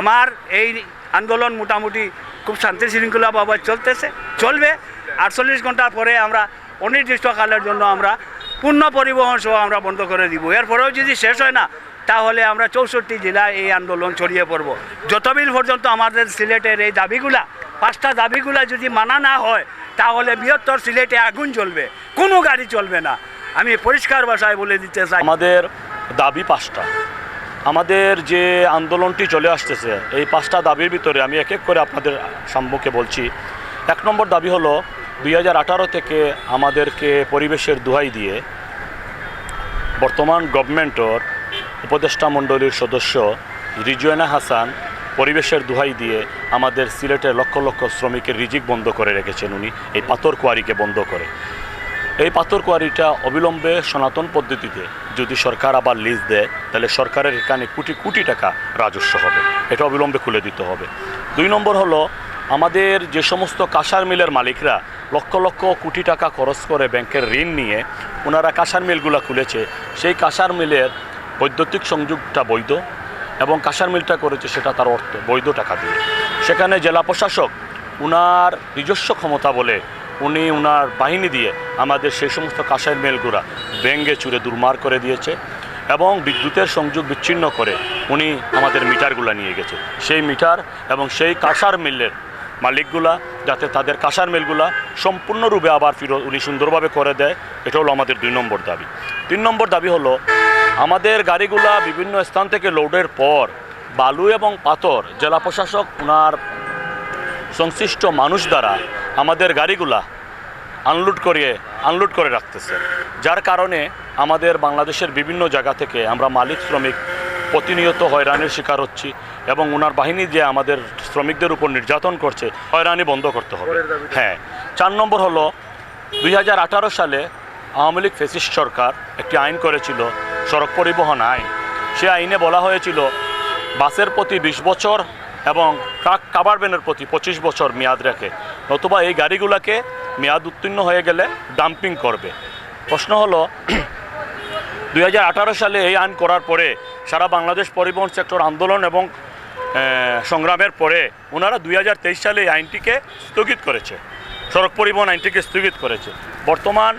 আমার এই আন্দোলন মোটামুটি খুব শান্তি শৃঙ্খলাভাবে চলতেছে, চলবে। আটচল্লিশ ঘণ্টা পরে আমরা অনির্দিষ্টকালের জন্য আমরা পূর্ণ পরিবহন সহ আমরা বন্ধ করে দিব। এরপরেও যদি শেষ হয় না, তাহলে আমরা চৌষট্টি জেলায় এই আন্দোলন ছড়িয়ে পড়ব। যতদিন পর্যন্ত আমাদের সিলেটের এই দাবিগুলা, পাঁচটা দাবিগুলা যদি মানা না হয়, তাহলে বৃহত্তর সিলেটে আগুন জ্বলবে, কোনো গাড়ি চলবে না। আমি পরিষ্কার ভাষায় বলে দিতে চাই, আমাদের দাবি পাঁচটা। আমাদের যে আন্দোলনটি চলে আসতেছে, এই পাঁচটা দাবির ভিতরে আমি এক এক করে আপনাদের সম্মুখে বলছি। এক নম্বর দাবি হলো, দুই হাজার আঠারো থেকে আমাদেরকে পরিবেশের দোহাই দিয়ে বর্তমান গভর্নমেন্টর উপদেষ্টা মণ্ডলীর সদস্য রিজওয়ানা হাসান পরিবেশের দোহাই দিয়ে আমাদের সিলেটের লক্ষ লক্ষ শ্রমিকের রিজিক বন্ধ করে রেখেছেন উনি, এই পাথর কোয়ারিকে বন্ধ করে। এই পাথর কোয়ারিটা অবিলম্বে সনাতন পদ্ধতিতে যদি সরকার আবার লিজ দেয়, তাহলে সরকারের এখানে কোটি কোটি টাকা রাজস্ব হবে। এটা অবিলম্বে খুলে দিতে হবে। দুই নম্বর হলো, আমাদের যে সমস্ত কাঁসার মিলের মালিকরা লক্ষ লক্ষ কোটি টাকা খরচ করে ব্যাংকের ঋণ নিয়ে ওনারা কাঁসার মিলগুলো খুলেছে। সেই কাঁসার মিলের বৈদ্যুতিক সংযোগটা বৈধ এবং কাঁসার মিলটা করেছে সেটা তার অর্থ, বৈধ টাকা দিয়ে। সেখানে জেলা প্রশাসক উনার নিজস্ব ক্ষমতা বলে উনি উনার বাহিনী দিয়ে আমাদের সেই সমস্ত কাঁসার মেলগুলা ব্যঙ্গে চুরে দুর্মার করে দিয়েছে এবং বিদ্যুতের সংযোগ বিচ্ছিন্ন করে উনি আমাদের মিটারগুলা নিয়ে গেছে। সেই মিটার এবং সেই কাঁসার মিলের মালিকগুলা যাতে তাদের কাঁসার মিলগুলা সম্পূর্ণরূপে আবার ফিরত উনি সুন্দরভাবে করে দেয়, এটা হলো আমাদের দুই নম্বর দাবি। তিন নম্বর দাবি হলো, আমাদের গাড়িগুলা বিভিন্ন স্থান থেকে লোডের পর বালু এবং পাথর জেলা প্রশাসক ওনার সংশ্লিষ্ট মানুষ দ্বারা আমাদের গাড়িগুলা আনলোড করিয়ে আনলোড করে রাখতেছে। যার কারণে আমাদের বাংলাদেশের বিভিন্ন জায়গা থেকে আমরা মালিক শ্রমিক প্রতিনিয়ত হয়রানির শিকার হচ্ছি এবং ওনার বাহিনী যে আমাদের শ্রমিকদের উপর নির্যাতন করছে হয়রানি বন্ধ করতে হবে। হ্যাঁ। চার নম্বর হলো দুই হাজার আঠারো সালে আওয়ামী লীগ ফেসিস্ট সরকার একটি আইন করেছিল সড়ক পরিবহন আইন। সে আইনে বলা হয়েছিল বাসের প্রতি বিশ বছর এবং ট্রাক কাভার ভ্যানের প্রতি পঁচিশ বছর মেয়াদ রাখে। নতুবা এই গাড়িগুলোকে মেয়াদ উত্তীর্ণ হয়ে গেলে ডাম্পিং করবে। প্রশ্ন হলো, দুই হাজার আঠারো সালে এই আইন করার পরে সারা বাংলাদেশ পরিবহন সেক্টর আন্দোলন এবং সংগ্রামের পরে ওনারা দুই হাজার তেইশ সালে এই আইনটিকে স্থগিত করেছে। সড়ক পরিবহন আইনটিকে স্থগিত করেছে। বর্তমান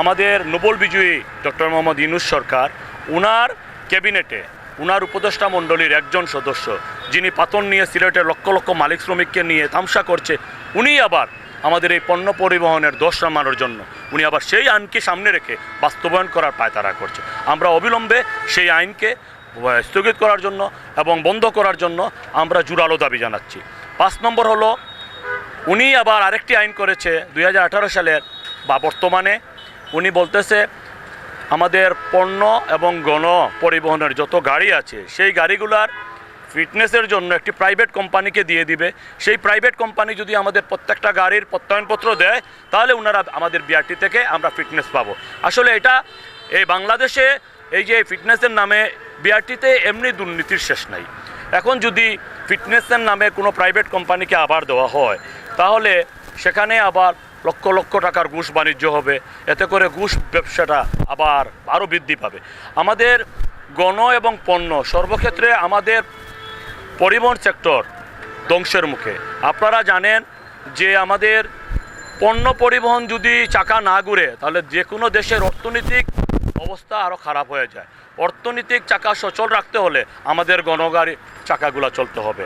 আমাদের নোবেল বিজয়ী ডক্টর মোহাম্মদ ইনুস সরকার, উনার ক্যাবিনেটে উনার উপদেষ্টা মণ্ডলীর একজন সদস্য, যিনি পাতন নিয়ে সিলেটের লক্ষ লক্ষ মালিক শ্রমিককে নিয়ে তামসা করছে উনি আবার আমাদের এই পণ্য পরিবহনের দোষ নামানোর জন্য, উনি আবার সেই আইনকে সামনে রেখে বাস্তবায়ন করার পায়তারা করছে। আমরা অবিলম্বে সেই আইনকে স্থগিত করার জন্য এবং বন্ধ করার জন্য আমরা জোরালো দাবি জানাচ্ছি। পাঁচ নম্বর হলো, উনি আবার আরেকটি আইন করেছে দুই হাজার আঠারো সালের, বা বর্তমানে উনি বলতেছে, আমাদের পণ্য এবং গণ পরিবহনের যত গাড়ি আছে, সেই গাড়িগুলার ফিটনেসের জন্য একটি প্রাইভেট কোম্পানিকে দিয়ে দিবে। সেই প্রাইভেট কোম্পানি যদি আমাদের প্রত্যেকটা গাড়ির প্রত্যয়নপত্র দেয়, তাহলে ওনারা আমাদের বিআরটি থেকে আমরা ফিটনেস পাবো। আসলে এটা, এই বাংলাদেশে এই যে ফিটনেসের নামে বিআরটিতে এমনি দুর্নীতির শেষ নাই। এখন যদি ফিটনেসের নামে কোনো প্রাইভেট কোম্পানিকে আবার দেওয়া হয়, তাহলে সেখানে আবার লক্ষ লক্ষ টাকার ঘুষ বাণিজ্য হবে। এতে করে ঘুষ ব্যবসাটা আবার আরও বৃদ্ধি পাবে। আমাদের গণ এবং পণ্য সর্বক্ষেত্রে আমাদের পরিবহন সেক্টর ধ্বংসের মুখে। আপনারা জানেন যে আমাদের পণ্য পরিবহন যদি চাকা না ঘুরে, তাহলে যে কোনো দেশের অর্থনৈতিক অবস্থা আরও খারাপ হয়ে যায়। অর্থনৈতিক চাকা সচল রাখতে হলে আমাদের গণগাড়ি চাকাগুলো চলতে হবে।